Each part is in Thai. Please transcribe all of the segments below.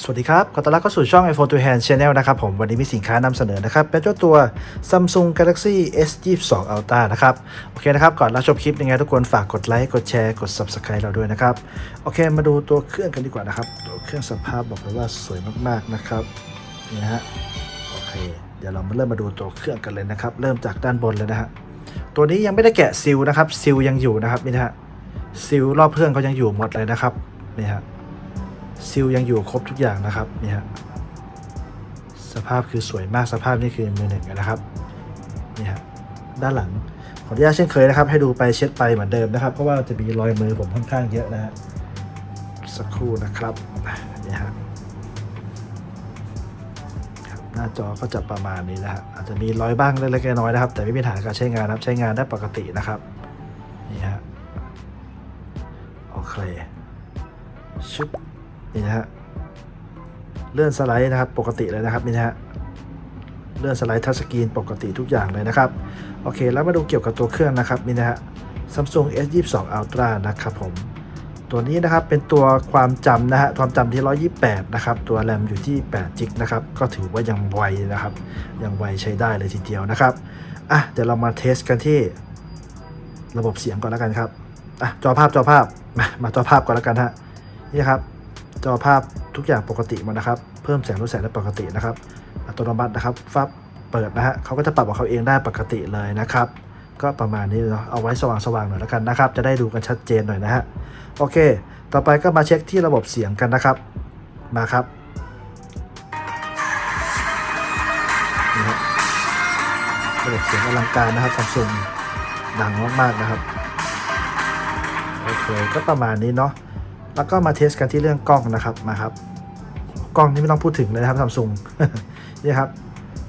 สวัสดีครับ ขอต้อนรับเข้าสู่ช่อง iPhone to Hand Channel นะครับผม วันนี้มีสินค้านำเสนอนะครับ เป็นเจ้าตัว Samsung Galaxy S22 Ultra นะครับ โอเคนะครับ ก่อนรับชมคลิปยังไงทุกคนฝากกดไลค์ กดแชร์ กด Subscribe เราด้วยนะครับ โอเค มาดูตัวเครื่องกันดีกว่านะครับ ตัวเครื่องสภาพบอกเลยว่าสวยมากๆนะครับ นี่นะฮะ โอเค เดี๋ยวเรามาเริ่มมาดูตัวเครื่องกันเลยนะครับ เริ่มจากด้านบนเลยนะฮะ ตัวนี้ยังไม่ได้แกะซิลนะครับ ซิลยังอยู่นะครับนี่นะฮะ ซิลรอบเครื่องเขายังอยู่หมดเลยนะครับ นี่ฮะ ซิลยังอยู่ครบทุกอย่างนะครับนี่ฮะสภาพคือสวยมากสภาพนี่คือมือหนึ่งนะครับนี่ฮะด้านหลังขออนุญาตเช่นเคยนะครับ ให้ดูไปเช็ดไปเหมือนเดิมนะครับ เพราะว่าจะมีรอยมือผมค่อนข้างเยอะนะฮะสักครู่นะครับนี่ฮะหน้าจอก็จะประมาณนี้นะฮะอาจจะมีรอยบ้างเล็กๆน้อยๆนะครับ แต่ไม่มีปัญหาการใช้งานนะครับใช้งานได้ปกตินะครับนี่ฮะโอเคชุบ นี่นะฮะเลื่อนสไลด์นะครับปกติเลยนะครับนี่นะฮะเลื่อนสไลด์ทัชสกรีนปกติทุกอย่างเลยนะครับโอเค แล้วมาดูเกี่ยวกับตัวเครื่องนะครับนี่นะฮะ Samsung S22 Ultra นะครับผมตัวนี้นะครับเป็นตัวความจำนะฮะความจำที่ 128 นะครับ ตัวแรมอยู่ที่8จิกนะครับ ก็ถือว่ายังไวนะครับ ยังไวใช้ได้เลยทีเดียวนะครับอะเดี๋ยวเรามาเทสกันที่ระบบเสียงก่อนแล้วกันครับอะจอภาพจอภาพมามาจอภาพก่อนแล้วกันฮะนี่ครับ จอภาพทุกอย่างปกติมดนะครับ เพิ่มแสงลดแสงได้ปกตินะครับ อัตโนมัตินะครับฟับเปิดนะฮะเขาก็จะปรับของเขาเองได้ปกติเลยนะครับ ก็ประมาณนี้เนาะเอาไว้สว่างๆหน่อยแล้วกันนะครับ จะได้ดูกันชัดเจนหน่อยนะฮะโอเค ต่อไปก็มาเช็คที่ระบบเสียงกันนะครับมาครับนี่ฮะระบบเสียงอลังการนะครับซัมซุงดังมากๆนะครับโอเคก็ประมาณนี้เนาะ แล้วก็มาเทสกันที่เรื่องกล้องนะครับมาครับ กล้องนี่ไม่ต้องพูดถึงเลยนะครับซัมซุงนี่ครับ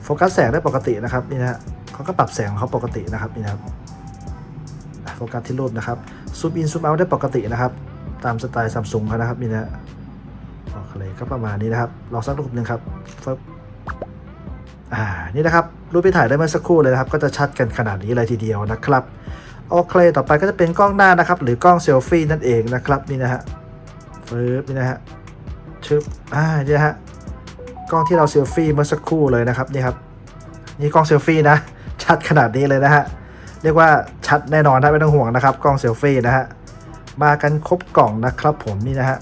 โฟกัสแสงได้ปกตินะครับนี่นะฮะเขาก็ปรับแสงของเขาปกตินะครับนี่นะครับโฟกัสที่รูปนะครับซูมอินซูมเอาได้ปกตินะครับ ตามสไตล์ซัมซุงเขานะครับนี่นะฮะโอเคก็ประมาณนี้นะครับลองสักรูปหนึ่งครับฟึบอ่านี่นะครับรูปที่ถ่ายได้เมื่อสักครู่เลยนะครับ ก็จะชัดกันขนาดนี้เลยทีเดียวนะครับโอเคต่อไปก็จะเป็นกล้องหน้านะครับ หรือกล้องเซลฟี่นั่นเองนะครับนี่นะฮะ ฟืบนี่นะฮะชึบอ่านี่นะฮะกล้องที่เราเซลฟี่เมื่อสักครู่เลยนะครับนี่ครับนี่กล้องเซลฟี่นะชัดขนาดนี้เลยนะฮะเรียกว่าชัดแน่นอนถ้าไม่ต้องห่วงนะครับ กล้องเซลฟี่นะฮะมากันครบกล่องนะครับผมนี่นะฮะ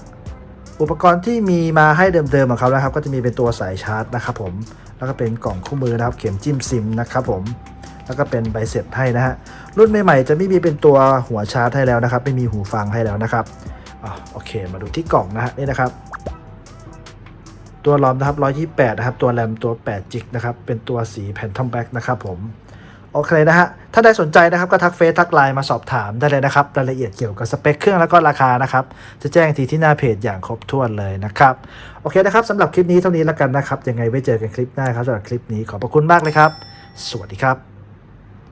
อุปกรณ์ที่มีมาให้เดิมๆของเขานะครับ ก็จะมีเป็นตัวสายชาร์จนะครับผมแล้วก็เป็นกล่องคู่มือนะครับ เข็มจิ้มซิมนะครับผมแล้วก็เป็นใบเสร็จให้นะฮะรุ่นใหม่ๆจะไม่มีเป็นตัวหัวชาร์จให้แล้วนะครับ ไม่มีหูฟังให้แล้วนะครับ อ่าโอเค มาดูที่กล่องนะฮะนี่นะครับ ตัวรอมนะครับ128 นะครับ ตัวแรมตัว 8 จิกนะครับ เป็นตัวสีแผ่นทอมแบ็กนะครับผมโอเคนะฮะ ถ้าได้สนใจนะครับก็ทักเฟซทักไลน์มาสอบถามได้เลยนะครับ รายละเอียดเกี่ยวกับสเปคเครื่องแล้วก็ราคานะครับ จะแจ้งทีที่หน้าเพจอย่างครบถ้วนเลยนะครับ โอเคนะครับสำหรับคลิปนี้เท่านี้แล้วกันนะครับ ยังไงไว้เจอกันคลิปหน้าครับสำหรับคลิปนี้ขอบพระคุณมากเลยครับ สวัสดีครับ